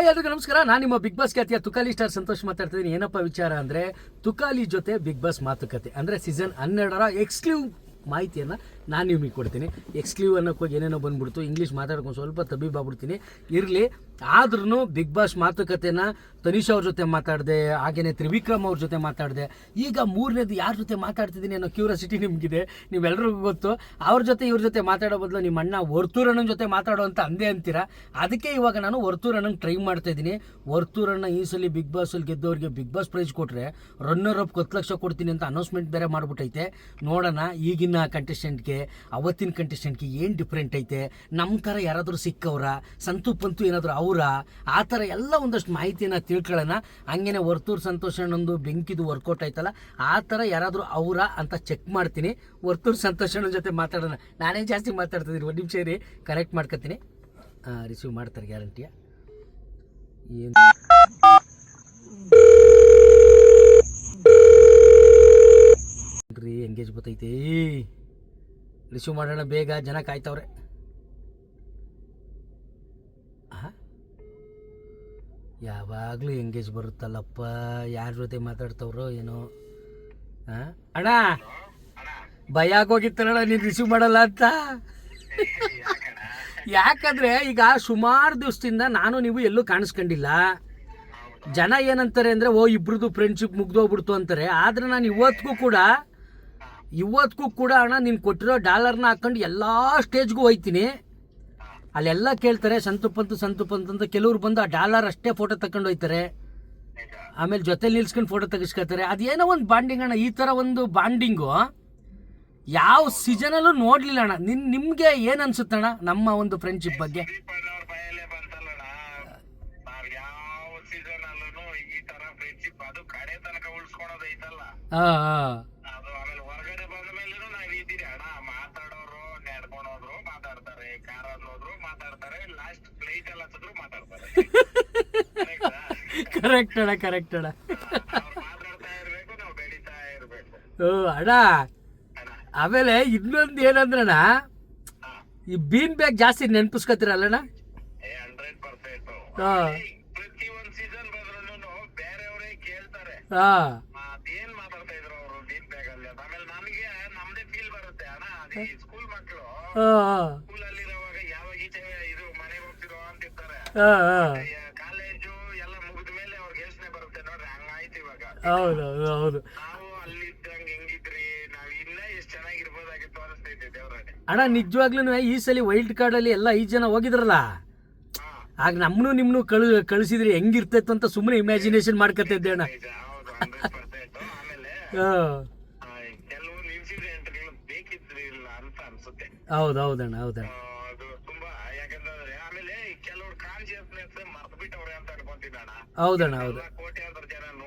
Hi ಎಲ್ರಿಗೂ ನಮಸ್ಕಾರ. ನಾನು ನಿಮ್ಮ ಬಿಗ್ ಬಾಸ್ ಖ್ಯಾತಿಯ ತುಕಾಲಿ ಸ್ಟಾರ್ ಸಂತೋಷ್ ಮಾತಾಡ್ತಿದ್ದೀನಿ. ಏನಪ್ಪ ವಿಚಾರ ಅಂದರೆ ತುಕಾಲಿ ಜೊತೆ ಬಿಗ್ ಬಾಸ್ ಮಾತುಕತೆ. ಅಂದರೆ ಸೀಸನ್ ಹನ್ನೆರಡರ ಎಕ್ಸ್ಕ್ಲೂವ್ ಮಾಹಿತಿಯನ್ನು ನಾನು ನಿಮಗೆ ಕೊಡ್ತೀನಿ. ಎಕ್ಸ್ಕ್ಲೂವ್ ಅನ್ನೋಕ್ಕೆ ಹೋಗಿ ಏನೇನೋ ಬಂದ್ಬಿಡ್ತು. ಇಂಗ್ಲೀಷ್ ಮಾತಾಡ್ಕೊಂಡು ಸ್ವಲ್ಪ ತಬ್ಬಿಬಾಗ್ಬಿಡ್ತೀನಿ ಇರಲಿ. ಆದ್ರೂ ಬಿಗ್ ಬಾಸ್ ಮಾತುಕತೆನ ತನಿಷ್ ಅವ್ರ ಜೊತೆ ಮಾತಾಡಿದೆ ಹಾಗೆಯೇ ತ್ರಿವಿಕ್ರಮ್ ಅವ್ರ ಜೊತೆ ಮಾತಾಡಿದೆ. ಈಗ ಮೂರನೇದು ಯಾರ ಜೊತೆ ಮಾತಾಡ್ತಿದ್ದೀನಿ ಅನ್ನೋ ಕ್ಯೂರಿಯಾಸಿಟಿ ನಿಮಗಿದೆ. ನೀವೆಲ್ರಿಗೂ ಗೊತ್ತು. ಅವ್ರ ಜೊತೆ ಇವ್ರ ಜೊತೆ ಮಾತಾಡೋ ಬದಲು ನಿಮ್ಮ ಅಣ್ಣ ವರ್ತೂರಣ್ಣನ ಜೊತೆ ಮಾತಾಡೋ ಅಂತ ಅಂದೇ ಅಂತೀರಾ? ಅದಕ್ಕೆ ಇವಾಗ ನಾನು ವರ್ತೂರಣ್ಣನ ಟ್ರೈ ಮಾಡ್ತಾ ಇದ್ದೀನಿ. ವರ್ತೂರಣ್ಣ ಈ ಸಲ ಬಿಗ್ ಬಾಸಲ್ಲಿ ಗೆದ್ದವ್ರಿಗೆ ಬಿಗ್ ಬಾಸ್ ಪ್ರೈಸ್ ಕೊಟ್ಟರೆ ರನ್ನರ್ ಅಪ್ ಹತ್ತು ಲಕ್ಷ ಕೊಡ್ತೀನಿ ಅಂತ ಅನೌನ್ಸ್ಮೆಂಟ್ ಬೇರೆ ಮಾಡಿಬಿಟ್ಟೈತೆ. ನೋಡೋಣ ಈಗಿನ ಕಂಟೆಸ್ಟೆಂಟ್ಗೆ ಅವತ್ತಿನ ಕಂಟೆಸ್ಟೆಂಟ್ಗೆ ಏನು ಡಿಫ್ರೆಂಟ್ ಐತೆ? ನಮ್ಮ ಥರ ಯಾರಾದರೂ ಸಿಕ್ಕವ್ರ? ಸಂತು ಪಂತು ಏನಾದರೂ ಅವರ? ಆ ಥರ ಎಲ್ಲ ಒಂದಷ್ಟು ಮಾಹಿತಿಯನ್ನು ತಿಳ್ಕೊಳ್ಳೋಣ. ಹಂಗೇನೆ ವರ್ತೂರ್ ಸಂತೋಷಣ್ಣಂದು ಬೆಂಕಿದು ವರ್ಕೌಟ್ ಆಯ್ತಲ್ಲ, ಆ ಥರ ಯಾರಾದರೂ ಅವರ ಅಂತ ಚೆಕ್ ಮಾಡ್ತೀನಿ. ವರ್ತೂರ್ ಸಂತೋಷಣ್ಣನ ಜೊತೆ ಮಾತಾಡೋಣ. ನಾನೇ ಜಾಸ್ತಿ ಮಾತಾಡ್ತಿದ್ದೀನಿ ಒಂದು ನಿಮಿಷ ರೀ ಕನೆಕ್ಟ್ ಮಾಡ್ಕೊತೀನಿ. ರಿಸೀವ್ ಮಾಡ್ತಾರೆ ಗ್ಯಾರಂಟಿಯ ಏನು ಎಂಗೇಜ್ ಬತ್ತೈತೆ ರಿಸೀವ್ ಮಾಡೋಣ, ಬೇಗ ಜನ ಕಾಯ್ತವ್ರೆ. ಯಾವಾಗಲೂ ಎಂಗೇಜ್ ಬರುತ್ತಲ್ಲಪ್ಪ, ಯಾರ ಜೊತೆ ಮಾತಾಡ್ತವ್ರೋ ಏನೋ. ಹಾಂ ಅಣ್ಣ, ಭಯ ಆಗೋಗಿತ್ತಲ್ಲ ನೀನು ರಿಸೀವ್ ಮಾಡಲ್ಲ ಅಂತ. ಯಾಕಂದ್ರೆ ಈಗ ಸುಮಾರು ದಿವಸದಿಂದ ನಾನು ನೀವು ಎಲ್ಲೂ ಕಾಣಿಸ್ಕೊಂಡಿಲ್ಲ. ಜನ ಏನಂತಾರೆ ಅಂದರೆ, ಓ ಇಬ್ರದ್ದು ಫ್ರೆಂಡ್ಶಿಪ್ ಮುಗ್ದೋಗ್ಬಿಡ್ತು ಅಂತಾರೆ. ಆದ್ರೆ ನಾನು ಇವತ್ತಿಗೂ ಕೂಡ ಇವತ್ತಿಗೂ ಕೂಡ ಅಣ್ಣ ನೀನು ಕೊಟ್ಟಿರೋ ಡಾಲರ್ನ ಹಾಕೊಂಡು ಎಲ್ಲ ಸ್ಟೇಜ್ಗೂ ಹೋಯ್ತೀನಿ. ಅಲ್ಲೆಲ್ಲ ಕೇಳ್ತಾರೆ ಸಂತು ಪಂತು ಸಂತು ಪಂತು ಅಂತ ಕೆಲವ್ರು ಬಂದು ಆ ಡಾಲರ್ ಅಷ್ಟೇ ಫೋಟೋ ತಕೊಂಡು ಹೋಯ್ತಾರೆ. ಆಮೇಲೆ ಜೊತೆ ನಿಲ್ಸ್ಕೊಂಡು ಫೋಟೋ ತೆಗಿಸ್ಕೊತಾರೆ. ಅದೇನೋ ಒಂದು ಬಾಂಡಿಂಗ್ ಅಣ್ಣ ಈ ಥರ ಒಂದು ಬಾಂಡಿಂಗು ಯಾವ ಸೀಸನಲ್ಲೂ ನೋಡ್ಲಿಲ್ಲ ಅಣ್ಣ. ನಿನ್ ನಿಮ್ಗೆ ಏನ್ ಅನ್ಸುತ್ತಣ್ಣ ನಮ್ಮ ಒಂದು ಫ್ರೆಂಡ್ಶಿಪ್ ಬಗ್ಗೆ? ಹಾಂ ಬಾಯಲ್ಲೇ ಬಂತಲ್ಲಣ್ಣ ನಾವ್ ಯಾವ ಸೀಸನ್ ಅಲ್ಲೂ ಈ ತರ ಫ್ರೆಂಡ್ಶಿಪ್ ಅದು ಕಡೆ ತನಕ ಉಳ್ಸ್ಕೊಳೋದ್ ಐತಲ್ಲ ಹಾ ಹಾ ಅದು ಆಮೇಲೆ ಹೊರಗಡೆ ಬಂದ ಮೇಲೂ ನಾವ್ ಇದ್ದೀರಿ ಅಣ್ಣ ಮಾತಾಡೋರು ನಡ್ಕೊಂಡೋದ್ರು ಮಾತಾಡ್ತಾರೆ ಕಾರಲ್ಲಿ ಹೋದ್ರು ಮಾತಾಡ್ತಾರೆ ಲಾಸ್ಟ್ ಫ್ಲೈಟ್ ಎಲ್ಲ ಹತ್ತಿದ್ರು ಮಾತಾಡ್ತಾರೆ ಕರೆಕ್ಟ್ ಅಣ್ಣ ಕರೆಕ್ಟ್ ಅಣ್ಣ. ಓ ಅಣ್ಣ. ಆಮೇಲೆ ಇನ್ನೊಂದು ಏನಂದ್ರಣ್ಣ ಹಾ ಈ ಬೀನ್ ಬ್ಯಾಗ್ ಜಾಸ್ತಿ ನೆನ್ಪಿಸ್ಕೊತೀರಲ್ಲಣ್ಣ? ಹಾಂ ಹಾಂ. ಹಾಂ ಹಾ. ಇವಾಗ ಹೌದು ನಾವು ಅಲ್ಲಿದ್ದಂಗ ಹೆಂಗಿದ್ರಿ ನಾವ್ ಇನ್ನ ಎಷ್ಟ್ ಚೆನ್ನಾಗಿರ್ಬೋದಾಗಿತ್ತು ಅನಿಸ್ತೈತೆ ದೇವ್ರಾಣೆ ಅಣ್ಣ ನಿಜವಾಗ್ಲೂ ಈ ಸಲ ವೈಲ್ಡ್ ಕಾರ್ಡ್ ಅಲ್ಲಿ ಎಲ್ಲ ಐದು ಜನ ಹೋಗಿದ್ರಲ್ಲ? ಹಾ. ಆಗ ನಮ್ಮನ್ನು ನಿಮ್ಮನ್ನು ಕಳು ಕಳಿಸಿದ್ರೆ ಹೆಂಗಿರ್ತೈತು ಅಂತ ಸುಮ್ಮನೆ ಇಮ್ಯಾಜಿನೇಷನ್ ಮಾಡ್ಕೊತಿದ್ದೆ ಅಣ್ಣ. ನಿಜ ಹೌದು ಹಂಡ್ರೆಡ್ ಪರ್ಸೆಂಟ್ ಆಮೇಲೆ ಹಾ. ಆ, ಕೆಲವು ಇನ್ಸಿಡೆಂಟ್ಗಳು ಬೇಕಿದ್ರಿಲ್ಲ ಅಂತ ಅನ್ಸುತ್ತೆ. ಹೌದು ಹೌದಣ್ಣ ಹೌದಣ್ಣ ಆ, ಅದು ತುಂಬಾ ಯಾಕಂತಂದ್ರೆ ಆಮೇಲೆ ಕೆಲವ್ರು ಕಾನ್ಶಿಯಸ್ನೆಸ್ ಮರ್ತ್ ಬಿಟ್ಟವ್ರೆ ಅಂತ ಅನ್ಕೊಂತಿದ್ದಣ್ಣ ಹೌದಣ್ಣ ಹೌದು ಎಲ್ಲ ಕೋಟ್ಯಾಂತರ ಜನ ನೋಡ್ತಾವ್ರೆ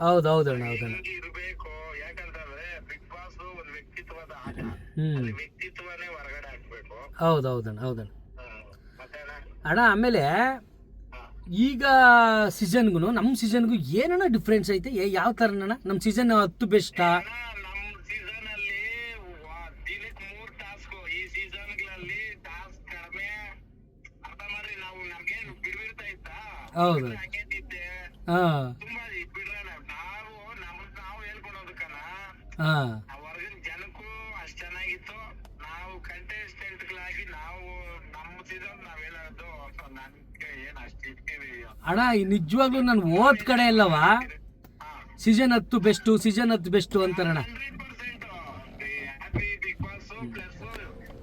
ಹೌದು ಹೌದಣ್ಣ. ಹೌದಣ್ಣ ಇರ್ಬೇಕು ಯಾಕಂತಂದ್ರೆ ಬಿಗ್ ಬಾಸ್ ಒಂದು ವ್ಯಕ್ತಿತ್ವದ ಆಟ. ಹ್ಮ್. ವ್ಯಕ್ತಿತ್ವನೇ ಹೊರಗಡೆ ಹಾಕ್ಬೇಕು. ಹೌದು ಹೌದಣ್ಣ. ಅಣ್ಣ ಆಮೇಲೆ ಹಾ. ಈಗ ಸೀಸನ್ಗೂ ನಮ್ಮ ಸೀಸನ್ಗೂ ಏನಣ್ಣ ಡಿಫ್ರೆನ್ಸ್ ಐತೆ? ಏ- ಯಾವ ಥರ ಅಣ್ಣ ನಮ್ಮ ಸೀಸನ್ ಹತ್ತು ಬೆಸ್ಟಾ ಹೌದು. ನಮ್ ಸೀಸನ್ ಅಲ್ಲಿ ವಾ- ದಿನಕ್ ಮೂರ್ ಟಾಸ್ಕ್ ಈ ಸೀಸನ್ಗಳಲ್ಲಿ ಟಾಸ್ಕ್ ಕಡಿಮೆ ಅರ್ಥ ಮಾಡ್ರಿ ನಾವು ನಮ್ಗೇನು ಬಿಡ್ಬಿಡ್ತಾ ಇತ್ತಾ ಹೌದು. ಹಂಗೇತಿದ್ದೆ ಹಾಂ ತುಂಬಾ ಬಿಡ್ರಣ ನಾವು ನಮ್ ನಾವು ಹೇಳ್ಕೊಳೋದಕ್ಕನ ಹಾಂ. ಹೊರಗಿನ ಜನಕ್ಕೂ ಅಷ್ಟ್ ಚೆನ್ನಾಗಿತ್ತು. ನಾವು ಕಂಟೆಸ್ಟೆಂಟ್ ಗಳಾಗಿ ನಾವು ನಮ್ಮ ಸೀಸನ್ ನಾವ್ ಹೇಳೋದು ನನ್ಗೆ ಏನ್ ಅಷ್ಟ್ ಇಟ್ತೀವಿ ಅಣ್ಣ ಈ ನಿಜವಾಗ್ಲೂ ನಾನು ಓದ್ ಕಡೆ ಇಲ್ಲವ? ಸೀಸನ್ ಹತ್ತು ಬೆಸ್ಟು ಸೀಸನ್ ಹತ್ತು best ಅಂತಾರಣ್ಣ. Hundred percent. Happy big boss plus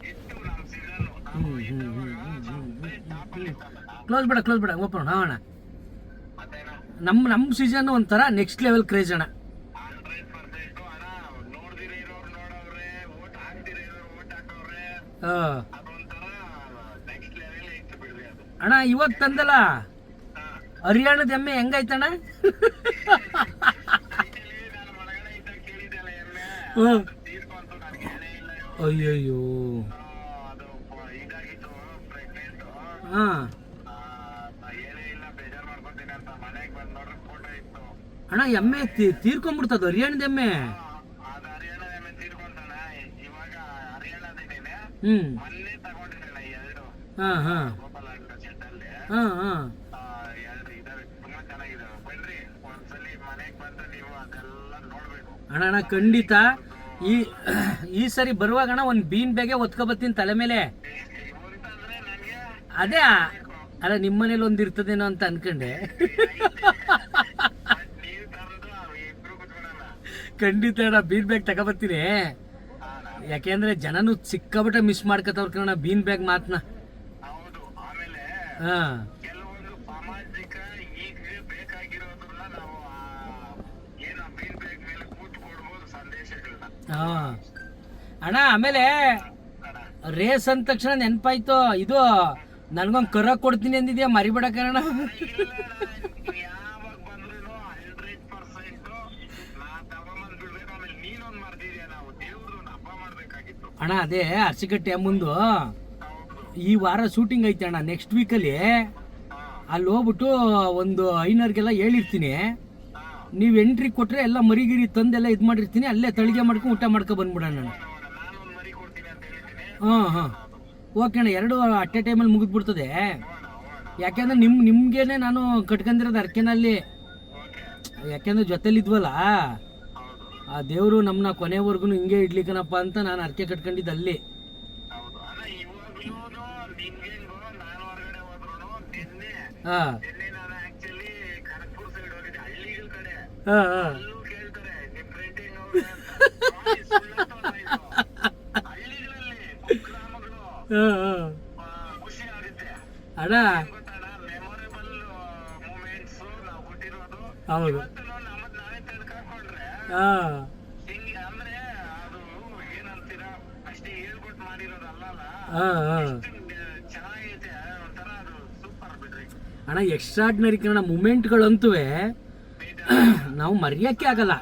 ಇತ್ತು ನಮ್ season hmm, hmm, hmm, hmm, close ಬೇಡ ಕ್ಲೋಸ್ ಬೇಡ ಓಪನ್ ಅಣ್ಣ ನಮ್ಮ ನಮ್ಮ ಸೀಸನ್ ಒಂಥರ ನೆಕ್ಸ್ಟ್ ಲೆವೆಲ್ ಕ್ರೇಜ್ ಅಣ್ಣ ಹಂಡ್ರೆಡ್ ಪರ್ಸೆಂಟ್ ಅಣ್ಣ ನೋಡ್ದಿರ ಇರೋರು ನೋಡವ್ರೆ ಓಟ್ ಹಾಕ್ದಿರ ಇರೋರು ಓಟ್ ಹಾಕವ್ರೆ ಹಾಂ ಅದೊಂಥರ ನೆಕ್ಸ್ಟ್ ಲೆವೆಲ್ ಇತ್ತು ಬಿಡ್ರಿ ಅದು ಅಣ್ಣ ಇವತ್ತು ತಂದಲ್ಲ ಹಾ ಹರಿಯಾಣದ ಎಮ್ಮೆ ಹೆಂಗಾಯ್ತಣ್ಣ ಇಲ್ಲಿ ನಾನು ಒಳಗಡೆ ಇದ್ದಾಗ ಕೇಳಿದ್ದೆಲ್ಲ ಎಮ್ಮೆ ಹ್ಮ್. ತೀರ್ಕೊಂತು ನನಗೆ ಏನೇ ಇಲ್ಲ ಇವ್ರು. ಅಯ್ಯಯ್ಯೋ ಆ, ಅದು ಪ- ಇದಾಗಿತ್ತು ಪ್ರೆಗ್ನೆಂಟ್ ಹಾಂ ಏನೇ ಇಲ್ಲ ಬೇಜಾರ್ ಹರಿಯಾಣದ ಅಂತ ಮನೆಗೆ ಬಂದ್ ಹ್ಞೂ ಫೋಟೋ ಇತ್ತು ಅಣ್ಣ ಎಮ್ಮೆ ತೀ- ತೀರ್ಕೊಂಬಿಡ್ತದ ಹರಿಯಾಣದ ಎಮ್ಮೆ? ಹ್ಮ್. ಹಾ ಅಣ್ಣ ಖಂಡಿತ. ಈ ಈ ಸರಿ ಬರುವಾಗ ಅಣ್ಣ ಒಂದು ಬೀನ್ ಬೇಗೆ ಒತ್ಕೊಬತ್ತೀನಿ ತಲೆ ಮೇಲೆ. ಅದೇ ಆ- ಅಲ್ಲ ನಿಮ್ಮನೇಲಿ ಒಂದು ಇರ್ತದೇನೋ ಅಂತ ಅನ್ಕೊಂಡೆ. ಖಂಡಿತ ಅಣ್ಣ ಬೀನ್ ಬೇಗ ತಗೊಬತ್ತೀನಿ ಯಾಕೆಂದ್ರೆ ಜನನು ಸಿಕ್ಕಾಪಟ್ಟೆ ಮಿಸ್ ಮಾಡ್ಕೋತಾವ್ರ ಕಣ ಬೀನ್ ಬ್ಯಾಗ್ ಮಾತನ್ನ ಹಾ. ಅಣ್ಣ ಆಮೇಲೆ ರೇಸ್ ಅಂದ ತಕ್ಷಣ ನೆನಪಾಯ್ತು. ಇದು ನನ್ಗೊಂದು ಕರ ಕೊಡ್ತೀನಿ ಅಂದಿದ್ಯಾ ಮರಿಬೇಡ ಕಣ ಯಾವಾಗ ಬಂದ್ರು ಹಂಡ್ರೆಡ್ ಪರ್ಸೆಂಟ್ ನಾ ತಗೊಂಬಂದ್ ಬಿಡ್ಬೇಕು ಆಮೇಲೆ ನೀನೊಂದ್ ಮಾಡ್ತಿದ್ಯಾ ನಾವು ದೇವ್ರು ಹಬ್ಬ ಮಾಡ್ಬೇಕಾಗಿತ್ತು ಅಣ್ಣ, ಅದೇ ಅರ್ಸಿಕಟ್ಟೆ ಮುಂದು ಈ ವಾರ ಶೂಟಿಂಗ್ ಐತೆ ಅಣ್ಣ ನೆಕ್ಸ್ಟ್ ವೀಕಲ್ಲಿ ಅಲ್ಲಿ. ಹೋಗ್ಬಿಟ್ಟು ಒಂದು ಐನರ್ಗೆಲ್ಲ ಹೇಳಿರ್ತೀನಿ. ನೀವು ಎಂಟ್ರಿ ಕೊಟ್ಟರೆ ಎಲ್ಲ ಮರಿಗಿರಿ ತಂದೆಲ್ಲ ಇದು ಮಾಡಿರ್ತೀನಿ, ಅಲ್ಲೇ ತಳಿಗೆ ಮಾಡ್ಕೊಂಡು ಊಟ ಮಾಡ್ಕೊ ಬಂದ್ಬಿಡೋಣ ಹಾಂ ಹಾಂ. ಓಕೆ ಅಣ್ಣ, ಎರಡು ಅಟ್ ಎ ಟೈಮಲ್ಲಿ ಮುಗಿದ್ಬಿಡ್ತದೆ. ಯಾಕೆಂದ್ರೆ ನಿಮ್ಮ ನಿಮ್ಗೇನೆ ನಾನು ಕಟ್ಕೊಂಡಿರೋದು ಅರ್ಕೆನಲ್ಲಿ ಯಾಕೆಂದ್ರೆ ಜೊತೆಲಿ ಇದ್ವಲ್ಲ ಹೌದು ಆ ದೇವರು ನಮ್ಮನ್ನ ಕೊನೆವರೆಗೂ ಹಿಂಗೆ ಇಡ್ಲಿಕ್ಕನಪ್ಪ ಅಂತ ನಾನು ಅರ್ಕೆ ಕಟ್ಕೊಂಡಿದ್ದು ಅಲ್ಲಿ. ಹಾಂ. ಅಣ್ಣ. ಹೌದು. ಹಾಂ. ಹಿಂಗೆ ಅಂದ್ರೆ ಅದು ಏನಂತೀರ ಅಷ್ಟೇ ಹೇಳ್ಕೊಟ್ ಮಾಡಿರೋದಲ್ಲ ಹಾಂ ಹಾಂ. ಚೆನ್ನಾಗೈತೆ ಒಂಥರ ಅದು ಸೂಪರ್ ಬಿಡ್ರಿ. ಅಣ್ಣ ಎಕ್ಸ್ಟ್ರಾಡ್ನರಿ ಕನ್ನಡ ಮೂಮೆಂಟ್ಗಳಂತೂ ನಾವು ಮರೆಯೋಕ್ಕೆ ಆಗಲ್ಲ.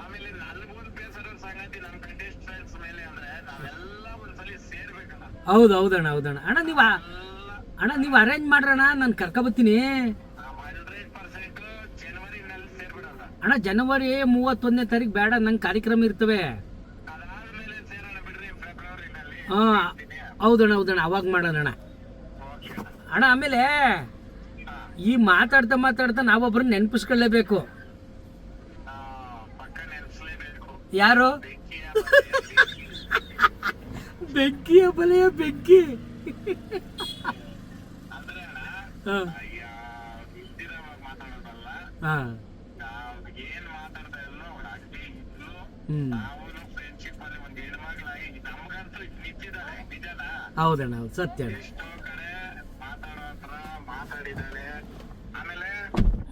ಆಮೇಲೆ ನನ್ಗೊಂದು ಬೇಸರ ಸಂಗತಿ ನಮ್ ಕಂಟೆಸ್ಟೆಂಟ್ಸ್ ಮೇಲೆ ಅಂದ್ರೆ ನಾವೆಲ್ಲ ಒಂದ್ಸಲಿ ಸೇರ್ಬೇಕಲ್ಲ ಹೌದು ಹೌದಣ್ಣ. ಹೌದಣ್ಣ ಅಣ್ಣ ನೀವು ಅಣ್ಣ ನೀವು ಅರೇಂಜ್ ಮಾಡ್ರಣ್ಣ ನಾನು ಕರ್ಕೊಬತ್ತೀನಿ ಹಂಡ್ರೆಡ್ ಪರ್ಸೆಂಟ್ ಜನವರಿನಲ್ಲಿ ಸೇರ್ಬಿಡಲ್ಲ ಅಣ್ಣ, ಜನವರಿ ಮೂವತ್ತೊಂದನೇ ತಾರೀಕು ಬೇಡ, ನಂಗೆ ಕಾರ್ಯಕ್ರಮ ಇರ್ತವೆ. ಹಾಂ, ಹೌದಣ್ಣ ಹೌದಣ್ಣ, ಅವಾಗ ಮಾಡೋಣ ಅಣ್ಣ. ಅಣ್ಣ, ಆಮೇಲೆ ಈ ಮಾತಾಡ್ತಾ ಮಾತಾಡ್ತಾ ನಾವೊಬ್ರು ನೆನಪಿಸ್ಕೊಳ್ಳೇಬೇಕು. ಯಾರು? ಬೆಂಕಿಯ ಬಲೆಯ ಬೆಂಕಿ. ಹಾಂ. ಹಾಂ ನಾವ್ ಏನ್ ಮಾತಾಡ್ತಾ ಇಲ್ಲೋ ಅವ್ಳ ಅಡ್ಡಿ ಫ್ರೆಂಡ್ಶಿಪ್ ಅಲ್ಲಿ ಒಂದ್ ಹೆಣ್ಮಗ್ಳಾಗಿ ನಮ್ಗಂತೂ ನಿಜನಾ ಹೌದಣ್ಣ ಹೌದು ಸತ್ಯ ಅಣ್ಣ. ಎಷ್ಟೋ ಕಡೆ ಮಾತಾಡೋ ಹತ್ರ ಮಾತಾಡಿದ್ದಾಳೆ ಆಮೇಲೆ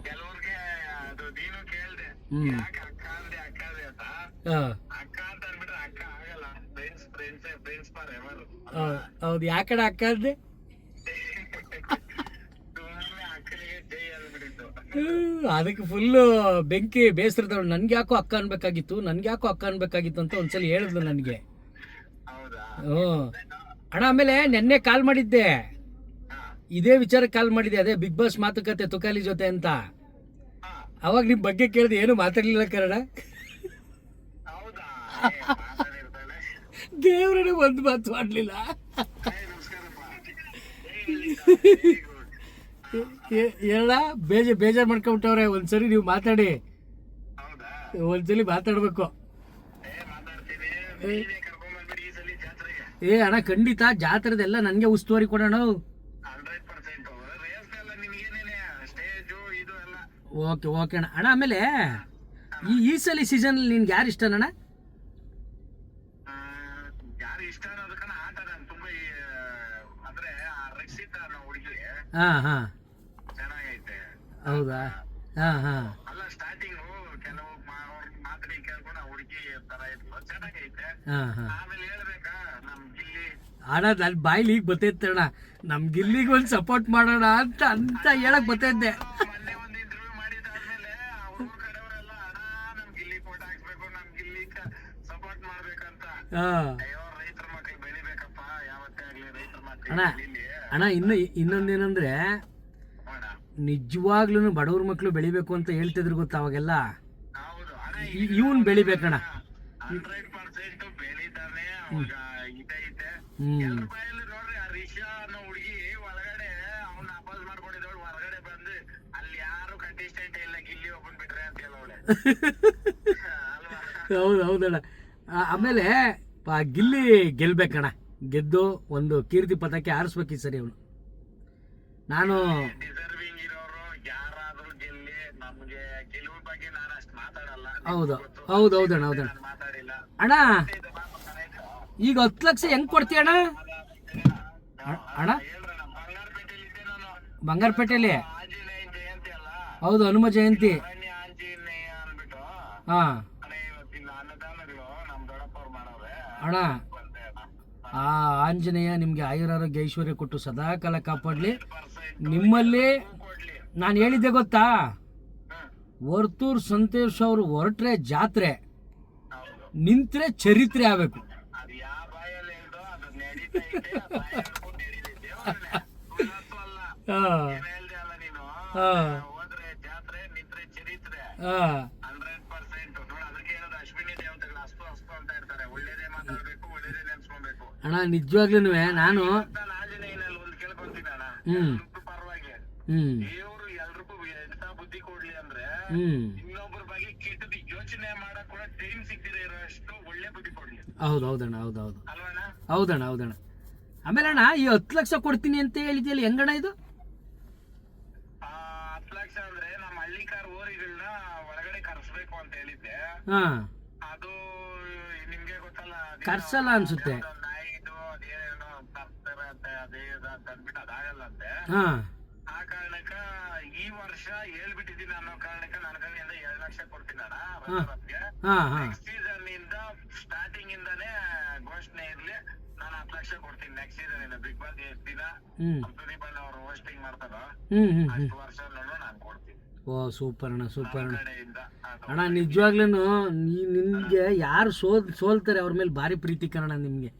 ಕೆಲವ್ರಿಗೆ ಅದು ನೀನು ಕೇಳ್ದೆ ಹ್ಮ್. ಯಾಕೆ ಅಕ್ಕ ಅಂದೆ ಅಕ್ಕ ಅಂದೆ ಅಂತ ಹಾಂ ಅಕ್ಕ ಅಂತ ಅಕ್ಕ ಆಗಲ್ಲ. Friends friends friends for ever ಹೌದು ಯಾಕಡೆ ಅಕ್ಕಂದೆ ಸುಮ್ಮನೆ ಅದಕ್ಕೆ ಫುಲ್ಲು ಬೆಂಕಿ ಬೇಸರದವಳು. ನನ್ಗೆ ಯಾಕೋ ಅಕ್ಕ ಅನ್ಬೇಕಾಗಿತ್ತು ನನ್ಗೆ ಯಾಕೋ ಅಕ್ಕ ಅನ್ಬೇಕಾಗಿತ್ತು ಅಂತ ಒಂದ್ಸಲ ಹೇಳಿದ್ಲು ನನಗೆ. ಹ್ಞೂ ಅಣ್ಣ ಆಮೇಲೆ ನೆನ್ನೆ ಕಾಲ್ ಮಾಡಿದ್ದೆ. ಇದೇ ವಿಚಾರಕ್ಕೆ ಕಾಲ್ ಮಾಡಿದ್ದೆ ಅದೇ ಬಿಗ್ ಬಾಸ್ ಮಾತುಕತೆ ತುಕಾಲಿ ಜೊತೆ ಅಂತ. ಅವಾಗ ನಿಮ್ಮ ಬಗ್ಗೆ ಕೇಳಿದೆ ಏನು ಮಾತಾಡಲಿಲ್ಲ ಕನ್ನಡ ದೇವ್ರೇ ಒಂದು ಮಾತು ಮಾಡಲಿಲ್ಲ ಏ, ನಮಸ್ಕಾರಪ್ಪ ಏ, very good. ಹೇಳ ಬೇಜ ಬೇಜಾರು ಮಾಡ್ಕೊಂಬಿಟ್ಟವ್ರೆ ಒಂದ್ಸರಿ ನೀವು ಮಾತಾಡಿ. ಒಂದ್ಸಲಿ ಮಾತಾಡ್ಬೇಕು. ಏ ಅಣ್ಣ ಖಂಡಿತ ಜಾತ್ರೆದೆಲ್ಲ ನನಗೆ ಉಸ್ತುವಾರಿ ಕೊಡೋಣ ಓಕೆ ಓಕೆ ಅಣ್ಣ. ಅಣ್ಣ ಆಮೇಲೆ ಈ ಈ ಸಲ ಸೀಸನ್ ನಿನ್ಗೆ ಯಾರು ಇಷ್ಟ ಅಣ್ಣ? ಯಾರು ಇಷ್ಟ ಅನ್ನೋದಕ್ಕನ ಆಟ ತುಂಬಾ ಅಂದ್ರೆ ಆ ರಕ್ಷಿತ ಅನ್ನೋ ಹುಡುಗಿ. ಹಾಂ ಹಾಂ. ಹೌದಾ? ಹಾಂ ಹಾಂ. ಅಲ್ಲ ಸ್ಟಾರ್ಟಿಂಗ್ ಕೆಲವು ಕೇಳ್ಕೊಂಡು ಆ ಹುಡುಗಿ ತರ ಚೆನ್ನಾಗೈತೆ. ಹಾಂ ಹಾಂ. ಆಮೇಲೆ ಹೇಳ್ಬೇಕಾ ನಮ್ ಗಿಲ್ಲಿ? ಅಣ್ಣ ನನ್ನ ಬಾಯ್ಲಿ ಈಗ ಬರ್ತೈತೆ ಅಣ್ಣ. ನಮ್ಮ ಗಿಲ್ಲಿಗೆ ಒಂದು ಸಪೋರ್ಟ್ ಮಾಡೋಣ ಅಂತ ಅಂತ ಹೇಳಕ್ ಬತ್ತೈತೆ. ಮೊನ್ನೆ ಒಂದ್ ಇಂಟರ್ವ್ಯೂ ಮಾಡಿದಾದ್ಮೇಲೆ ಅವ್ರ ಕಡೆಯವರೆಲ್ಲ ಅಣ್ಣ ನಮ್ ಗಿಲ್ಲಿ ಫೋಟೋ ಹಾಕ್ಬೇಕು ನಮ್ ಗಿಲ್ಲಿ ಸಪೋರ್ಟ್ ಮಾಡ್ಬೇಕಂತ. ಹಾಂ. ಅಯ್ಯೋ ರೈತರ ಮಕ್ಳು ಬೆಳಿಬೇಕಪ್ಪ. ಯಾವತ್ತೇ ಆಗ್ಲಿ ರೈತರ ಅಣ್ಣ. ಮಕ್ಳು ಅಣ್ಣ ಇನ್ನು ಇನ್ನೊಂದೇನಂದ್ರೆ ನಿಜವಾಗ್ಲೂ ಬಡವ್ರ ಮಕ್ಕಳು ಬೆಳಿಬೇಕು ಅಂತ ಹೇಳ್ತಿದ್ರು ಗೊತ್ತಾ ಅವಾಗೆಲ್ಲ? ಇವನ್ ಬೆಳಿಬೇಕಣ್ಣ. ಹ್ಮ್. ಹೌದು ಹೌದಣ್ಣ. ಆಮೇಲೆ ಗಿಲ್ಲಿ ಗೆಲ್ಬೇಕಣ್ಣ. ಗೆದ್ದು ಒಂದು ಕೀರ್ತಿ ಪಥಕ್ಕೆ ಆರಿಸ್ಬೇಕು ಈ ಸರಿ ಅವನು. ನಾನು ಹೌದು. ಹೌದು, ಹೌದಣ್ಣ ಹೌದಣ್ಣ. ಅಣ್ಣ, ಈಗ ಹತ್ತು ಲಕ್ಷ ಹೆಂಗ್ ಕೊಡ್ತೀಯ ಅಣ್ಣ? ಅಣ್ಣ? ಬಂಗಾರಪೇಟೆಯಲ್ಲಿ ಹೌದು, ಹನುಮ ಜಯಂತಿ. ಹಾಂ. ಅಣ್ಣ, ಆ ಆಂಜನೇಯ ನಿಮಗೆ ಆಯುರಾರೋಗ್ಯ ಐಶ್ವರ್ಯ ಕೊಟ್ಟು ಸದಾ ಕಾಲ ಕಾಪಾಡಲಿ. ನಿಮ್ಮಲ್ಲಿ ನಾನು ಹೇಳಿದ್ದೆ ಗೊತ್ತಾ? ವರ್ತೂರ್ ಸಂತೋಷ್ ಅವರು ಹೊರಟ್ರೆ ಜಾತ್ರೆ ನಿಂತ್ರೆ ಚರಿತ್ರೆ ಆಗಬೇಕು. ಅಣ್ಣ ನಿಜವಾಗ್ಲೂ ನಾನು ಹ್ಮ್. ಹ್ಮ್ ದೇವ್ರು ಎಲ್ರಿಗೂ ಎಂತ ಬುದ್ಧಿ ಕೊಡ್ಲಿ ಅಂದ್ರೆ ಹ್ಮ್ ಇನ್ನೊಬ್ಬರ ಬಗ್ಗೆ ಕೆಟ್ಟದ್ದು ಯೋಚನೆ ಮಾಡಕ್ ಕೂಡ ಟೈಮ್ ಸಿಗ್ದಿರ ಇರೋಷ್ಟು ಒಳ್ಳೆ ಬುದ್ಧಿ ಕೊಡ್ಲಿ. ಹೌದು ಹೌದಣ್ಣ ಹೌದು ಹೌದು. ಅಲ್ವಣ್ಣ? ಹೌದಣ್ಣ ಹೌದಣ್ಣ. ಆಮೇಲೆ ಅಣ್ಣ ಈ ಹತ್ತು ಲಕ್ಷ ಕೊಡ್ತೀನಿ ಅಂತ ಹೇಳಿದ್ಯಲ್ಲ ಹೆಂಗಣ್ಣ ಇದು? ಆ, ಹತ್ತು ಲಕ್ಷ ಅಂದ್ರೆ ನಮ್ಮ ಹಳ್ಳಿಕಾರ್ ಓರಿಗಳನ್ನ ಒಳಗಡೆ ಕರ್ಸ್ಬೇಕು ಅಂತ ಹೇಳಿದ್ದೆ. ಹಾ. ಅದು ನಿಮ್ಗೆ ಗೊತ್ತಲ್ಲ ಅದೇನೋ ಕರ್ಸಲ್ಲ ಅನ್ಸುತ್ತೆ. ಯಾವ್ದೋ ನಾಯಿದು ಅದೇನೋ ತರ್ತಾರೆ ಅಂತ ಅದೇ ಇದು ಅಂತ ಅಂದ್ಬಿಟ್ಟು ಅದಾಗಲ್ಲ ಅಂತೆ. ಹಾ. ಆ ಕಾರಣಕ್ಕ ಈ ವರ್ಷ ಹೇಳ್ಬಿಟ್ಟಿದ್ದೀನಿ ಅನ್ನೋ ಕಾರಣಕ್ಕ ನನ್ನ ಕಡೆಯಿಂದ ಎರಡ್ ಲಕ್ಷ ಕೊಡ್ತೀನಿ ಅಣ್ಣ ರಥರಥ್ಗೆ. ಹಾ ಹಾ. ನೆಕ್ಸ್ಟ್ ಸೀಸನ್ ಇಂದ ಸ್ಟಾರ್ಟಿಂಗ್ ಇಂದಾನೇ ಘೋಷಣೆ ಇರ್ಲಿ ನಾನು ಹತ್ತು ಲಕ್ಷ ಕೊಡ್ತೀನಿ ನೆಕ್ಸ್ಟ್ ಸೀಸನ್ ಇಂದ. ಬಿಗ್ ಬಾಸ್ ಎಷ್ಟ್ ದಿನ? ಹ್ಮ್. ಸುದೀಪ್ ಅಣ್ಣ ಅವ್ರು ಹೋಸ್ಟಿಂಗ್ ಮಾಡ್ತಾರೋ? ಹ್ಮ್ ಹ್ಮ್ ಹ್ಮ್. ಅಷ್ಟು ವರ್ಷ ನಾನು ಕೊಡ್ತೀನಿ. ಓ ಸೂಪರ್ ಅಣ್ಣ ಸೂಪರ್ ಅಣ್ಣ. ಕಡೆಯಿಂದ ಅದು ಅಣ್ಣ ನಿಜವಾಗ್ಲೂ ನೀ ನಿಮಗೆ ಯಾರು ಸೋಲ್ ಸೋಲ್ತಾರೆ ಅವ್ರ ಮೇಲೆ ಭಾರಿ ಪ್ರೀತಿ ಕಣ ನಿಮ್ಗೆ.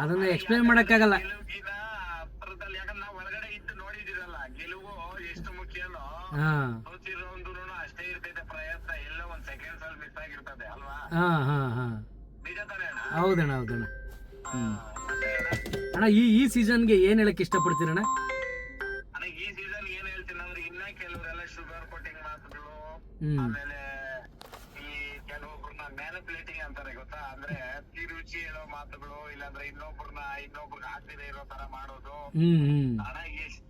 ಅದನ್ನ ಎಕ್ಸ್ಪ್ಲೈನ್ ಮಾಡಕ್ಕಾಗಲ್ಲ. ಗೆಲುವಿನ ಹತ್ರದಲ್ಲಿ ಯಾಕಂದ್ರೆ ನಾವು ಹೊರಗಡೆ ಇದ್ದು ನೋಡಿದಿರಲ್ಲ ಗೆಲುವು ಎಷ್ಟು ಮುಖ್ಯನೋ ಹಾ. ಸೋತಿರೋಂದು ಅಷ್ಟೇ ಇರ್ತೈತೆ ಪ್ರಯತ್ನ ಎಲ್ಲ ಒಂದ್ ಸೆಕೆಂಡ್ಸ್ ಅಲ್ಲಿ ಮಿಸ್ ಆಗಿರ್ತದೆ ಅಲ್ವಾ? ಹಾ ಹಾ ಹಾ. ನಿಜ ತಾನೇ ಅಣ್ಣ? ಹೌದಣ್ಣ ಹೌದಣ್ಣ. ಹ್ಮ್. ಮತ್ತೆ ಅಣ್ಣ, ಅಣ್ಣ ಈ ಈ ಸೀಸನ್ಗೆ ಏನ್ ಹೇಳಕ್ ಇಷ್ಟಪಡ್ತೀರಣ್ಣ ಅಣ್ಣ? ಈ ಸೀಸನ್ ಏನ್ ಹೇಳ್ತೀನಿ ಅಂದ್ರೆ ಇನ್ನ ಕೆಲವರೆಲ್ಲ ಶುಗರ್ ಕೋಟಿಂಗ್ ಮಾತುಗಳು ಹ್ಮ್. ಆಮೇಲೆ ಈ ಕೆಲವೊಬ್ರನ್ನ ಮ್ಯಾನಿಪುಲೇಟಿಂಗ್ ಅಂತಾರೆ ಗೊತ್ತಾ? ಅಂದ್ರೆ ರುಚಿ ಹೇಳೋ ಮಾತುಗಳು ಇಲ್ಲಾಂದ್ರೆ ಇನ್ನೊಬ್ರನ್ನ ಇನ್ನೊಬ್ರಿಗೆ ಆಗ್ತಿದೆ ಇರೋ ತರ ಮಾಡೋದು. ಹ್ಮ್ ಹ್ಮ್. ಎಷ್ಟು ವಲ್ಗರ್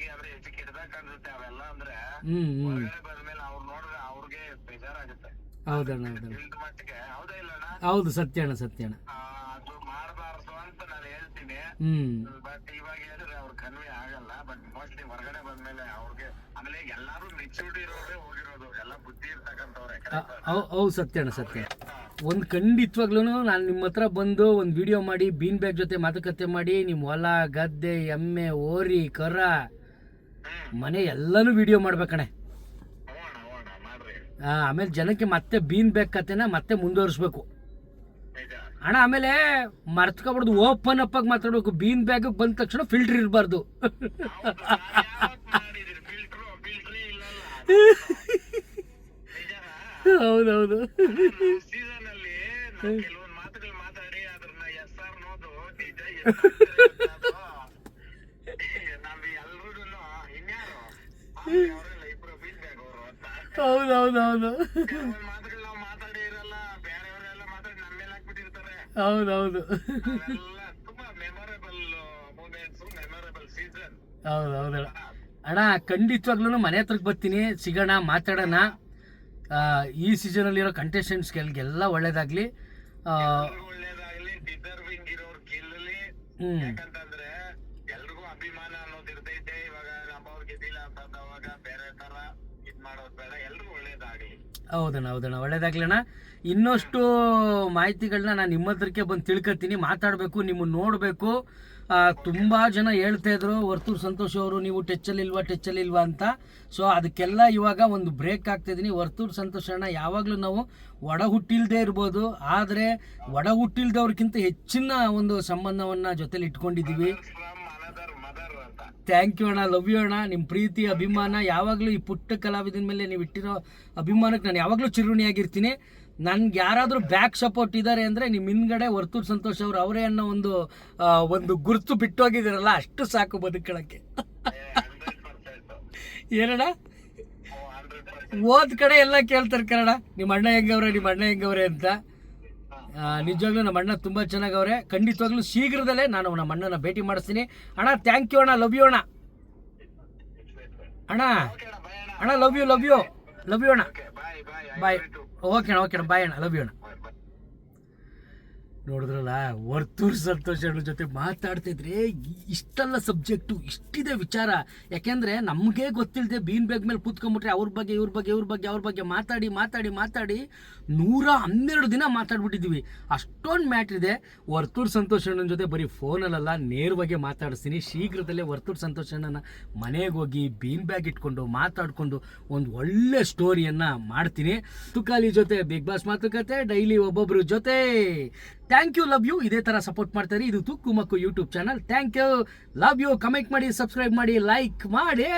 ಆಗಿ ಅಂದ್ರೆ ಕೆಟ್ಟದಾಗ ಕಾಣಿಸುತ್ತೆ ಅವೆಲ್ಲ ಅಂದ್ರೆ ಹ್ಮ್ ಹ್ಮ್. ಹೊರಗಡೆ ಬಂದ್ಮೇಲೆ ಅವ್ರು ನೋಡಿದ್ರೆ ಅವ್ರಿಗೆ ಬೇಜಾರಾಗುತ್ತೆ. ಹೌದಣ್ಣ ಹೌದಣ್ಣ. ಇಲ್ದ ಮಟ್ಟಿಗೆ. ಹೌದಾ ಇಲ್ಲ ಅಣ್ಣ? ಹೌದು ಸತ್ಯ ಅಣ್ಣ ಸತ್ಯ ಅಣ್ಣ ಆ, ಅದು ಮಾಡಬಾರ್ದು ಅಂತ ನಾನು ಹೇಳ್ತೀನಿ. ಹ್ಮ್. ಬಟ್ ಇವಾಗ ಹೇಳಿದ್ರೆ ಅವ್ರ ಕನ್ವೆ ಆಗಲ್ಲ. ಬಟ್ ಮೋಸ್ಟ್ಲಿ ಹೊರಗಡೆ ಬಂದ್ಮೇಲೆ ಅವ್ರಿಗೆ ಆಮೇಲೆ ಎಲ್ಲಾರು ಮೆಚೂರಿಟಿ ಇರೋರೇ ಹೋಗಿರೋದು. ಎಲ್ಲ ಬುದ್ಧಿ ಇರ್ತಕ್ಕಂಥವ್ರೆ ಹೌ- ಹೌದು ಸತ್ಯ ಅಣ್ಣ ಸತ್ಯ ಒಂದು ಖಂಡಿತವಾಗ್ಲೂ ನಾನು ನಿಮ್ಮ ಹತ್ರ ಬಂದು ಒಂದು ವಿಡಿಯೋ ಮಾಡಿ ಬೀನ್ ಬ್ಯಾಗ್ ಜೊತೆ ಮಾತುಕತೆ ಮಾಡಿ ನಿಮ್ಮ ಹೊಲ ಗದ್ದೆ ಎಮ್ಮೆ ಓರಿ ಕರ ಮನೆ ಎಲ್ಲನೂ ವಿಡಿಯೋ ಮಾಡ್ಬೇಕಣೆ ಆಮೇಲೆ ಜನಕ್ಕೆ ಮತ್ತೆ ಬೀನ್ ಬ್ಯಾಗ್ ಕತೆನ ಮತ್ತೆ ಮುಂದುವರಿಸ್ಬೇಕು. ಅಣ್ಣ ಆಮೇಲೆ ಮರ್ತ್ಕೊಬಾರ್ದು ಓಪನ್ ಅಪ್ ಆಗಿ ಮಾತಾಡ್ಬೇಕು. ಬೀನ್ ಬ್ಯಾಗ್ ಬಂದ ತಕ್ಷಣ ಫಿಲ್ಟರ್ ಇರಬಾರ್ದು. ಹೌದೌದು. ಮಾತಾಡಿ ಮೇಲೆ ಹೌದು ಹೌದೌದು. ಹೌದು ತುಂಬಾ ಮೆಮೊರೇಬಲ್ ಮೂಮೆಂಟ್ಸ್ ಮೆಮೊರೇಬಲ್ ಸೀಸನ್ ಹೌದೌದಣ್ಣ ಅಣ್ಣ ಖಂಡಿತವಾಗ್ಲೂ ಮನೆ ಹತ್ರಕ್ಕೆ ಬರ್ತೀನಿ. ಸಿಗೋಣ ಮಾತಾಡೋಣ. ಈ ಈ ಸೀಸನಲ್ಲಿರೋ ಕಂಟೆಸ್ಟೆಂಟ್ಸ್ಗೆಲ್ಲ ಒಳ್ಳೇದಾಗಲಿ. ಹ್ಞೂ ಯಾಕಂತಂದ್ರೆ ಎಲ್ರಿಗೂ ಅಭಿಮಾನ ಅನ್ನೋದು ಇರ್ತೈತೆ ಇವಾಗ ನಮ್ಮವ್ರು ಗೆದ್ದಿಲ್ಲ ಅಂತಂದವಾಗ ಬೇರೆ ತರ ಇದ್ ಮಾಡೋದ್ ಬೇಡ ಎಲ್ರಿಗೂ ಒಳ್ಳೇದಾಗ್ಲಿ. ಹೌದಣ್ಣ ಹೌದಣ್ಣ ಒಳ್ಳೇದಾಗ್ಲಣ್ಣ ಇನ್ನಷ್ಟು ಮಾಹಿತಿಗಳನ್ನ ನಾನು ನಿಮ್ಮ ಹತ್ರಕ್ಕೆ ಬಂದು ತಿಳ್ಕೊತೀನಿ ಮಾತಾಡಬೇಕು ನಿಮ್ಮನ್ನು ನೋಡಬೇಕು. ತುಂಬ ಜನ ಹೇಳ್ತಾ ಇದ್ರು ವರ್ತೂರ್ ಸಂತೋಷ್ ಅವರು ನೀವು ಟಚ್ಚಲ್ಲಿ ಇಲ್ವಾ ಟೆಚ್ಚಲ್ಲಿ ಇಲ್ವಾ ಅಂತ. ಸೊ ಅದಕ್ಕೆಲ್ಲ ಇವಾಗ ಒಂದು ಬ್ರೇಕ್ ಆಗ್ತಿದ್ದೀನಿ ವರ್ತೂರು ಸಂತೋಷ್ ಅಣ್ಣ ಯಾವಾಗಲೂ ನಾವು ಒಡ ಹುಟ್ಟಿಲ್ದೇ ಇರ್ಬೋದು. ಆದರೆ ಒಡ ಹುಟ್ಟಿಲ್ದವ್ರಿಗಿಂತ ಹೆಚ್ಚಿನ ಒಂದು ಸಂಬಂಧವನ್ನು ಜೊತೆಲಿ ಇಟ್ಕೊಂಡಿದ್ದೀವಿ. ಥ್ಯಾಂಕ್ ಯು ಅಣ್ಣ ಲವ್ ಯು ಅಣ್ಣ. ನಿಮ್ಮ ಪ್ರೀತಿ, ಅಭಿಮಾನ ಯಾವಾಗಲೂ ಈ ಪುಟ್ಟ ಕಲಾವಿದನ ಮೇಲೆ ನೀವು ಇಟ್ಟಿರೋ ಅಭಿಮಾನಕ್ಕೆ ನಾನು ಯಾವಾಗಲೂ ಚಿರುಣಿಯಾಗಿರ್ತೀನಿ ನನ್ಗೆ ಯಾರಾದರೂ ಬ್ಯಾಕ್ ಸಪೋರ್ಟ್ ಇದ್ದಾರೆ ಅಂದರೆ ನಿಮ್ಮ ಹಿಂದ್ಗಡೆ ವರ್ತೂರ್ ಸಂತೋಷ್ ಅವರು ಅವರೇ ಅನ್ನೋ ಒಂದು ಒಂದು ಗುರುತು ಬಿಟ್ಟೋಗಿದ್ದೀರಲ್ಲ, ಅಷ್ಟು ಸಾಕು ಬದುಕೊಳ್ಳೋಕ್ಕೆ ಏನಣ್ಣ? ಓದ್ ಕಡೆ ಎಲ್ಲ ಕೇಳ್ತಾರೆ ಕನ್ನಡ ನಿಮ್ಮ ಅಣ್ಣ ಹೆಂಗವ್ರೆ ನಿಮ್ಮ ಅಣ್ಣ ಹೆಂಗವ್ರೆ ಅಂತ. ನಿಜವಾಗ್ಲೂ ನಮ್ಮ ಅಣ್ಣ ತುಂಬ ಚೆನ್ನಾಗವ್ರೆ. ಖಂಡಿತವಾಗ್ಲೂ ಶೀಘ್ರದಲ್ಲೇ ನಾನು ನಮ್ಮ ಅಣ್ಣನ ಭೇಟಿ ಮಾಡಿಸ್ತೀನಿ. ಅಣ್ಣ ಥ್ಯಾಂಕ್ ಯು ಅಣ್ಣ ಲವ್ ಯು ಅಣ್ಣ. ಅಣ್ಣ ಅಣ್ಣ love you love you love you ಅಣ್ಣ. ಬಾಯ್ ಓಕೆ ಅಣ್ಣ ಓಕೆ ಅಣ್ಣ. ಬಾಯ್ ಅಣ್ಣ ಲವ್ ಯು ಅಣ್ಣ. ನೋಡಿದ್ರಲ್ಲ, ವರ್ತೂರ್ ಸಂತೋಷ್ ಅಣ್ಣ ಜೊತೆ ಮಾತಾಡ್ತಿದ್ರೆ ಇಷ್ಟೆಲ್ಲ ಸಬ್ಜೆಕ್ಟು ಇಷ್ಟಿದೆ ವಿಚಾರ. ಯಾಕೆಂದ್ರೆ ನಮಗೆ ಗೊತ್ತಿಲ್ಲದೆ ಬೀನ್ ಬ್ಯಾಗ್ ಮೇಲೆ ಕೂತ್ಕೊಂಡ್ಬಿಟ್ರೆ ಅವ್ರ ಬಗ್ಗೆ, ಇವ್ರ ಬಗ್ಗೆ ಇವ್ರ ಬಗ್ಗೆ, ಅವ್ರ ಬಗ್ಗೆ ಮಾತಾಡಿ ಮಾತಾಡಿ ಮಾತಾಡಿ ನೂರ ಹನ್ನೆರಡು ದಿನ ಮಾತಾಡ್ಬಿಟ್ಟಿದ್ದೀವಿ. ಅಷ್ಟೊಂದು ಮ್ಯಾಟ್ರ್ ಇದೆ. ವರ್ತೂರ್ ಸಂತೋಷ್ ಅಣ್ಣನ ಜೊತೆ ಬರೀ ಫೋನಲ್ಲೆಲ್ಲ ನೇರವಾಗಿ ಮಾತಾಡಿಸ್ತೀನಿ. ಶೀಘ್ರದಲ್ಲೇ ವರ್ತೂರ್ ಸಂತೋಷ್ ಅಣ್ಣನ ಮನೆಗೆ ಹೋಗಿ ಬೀನ್ ಬ್ಯಾಗ್ ಇಟ್ಕೊಂಡು ಮಾತಾಡಿಕೊಂಡು ಒಂದು ಒಳ್ಳೆ ಸ್ಟೋರಿಯನ್ನು ಮಾಡ್ತೀನಿ. ತುಕಾಲಿ ಜೊತೆ ಬಿಗ್ ಬಾಸ್ ಮಾತುಕತೆ ಡೈಲಿ ಒಬ್ಬೊಬ್ಬರು ಜೊತೆ. ಥ್ಯಾಂಕ್ ಯು ಲವ್ ಯು ಇದೇ ಥರ ಸಪೋರ್ಟ್ ಮಾಡ್ತಾರೆ ಇದು ತುಕ್ಕು ಮಕ್ಕು YouTube channel thank you love you comment ಮಾಡಿ ಸಬ್ಸ್ಕ್ರೈಬ್ ಮಾಡಿ ಲೈಕ್ ಮಾಡಿ.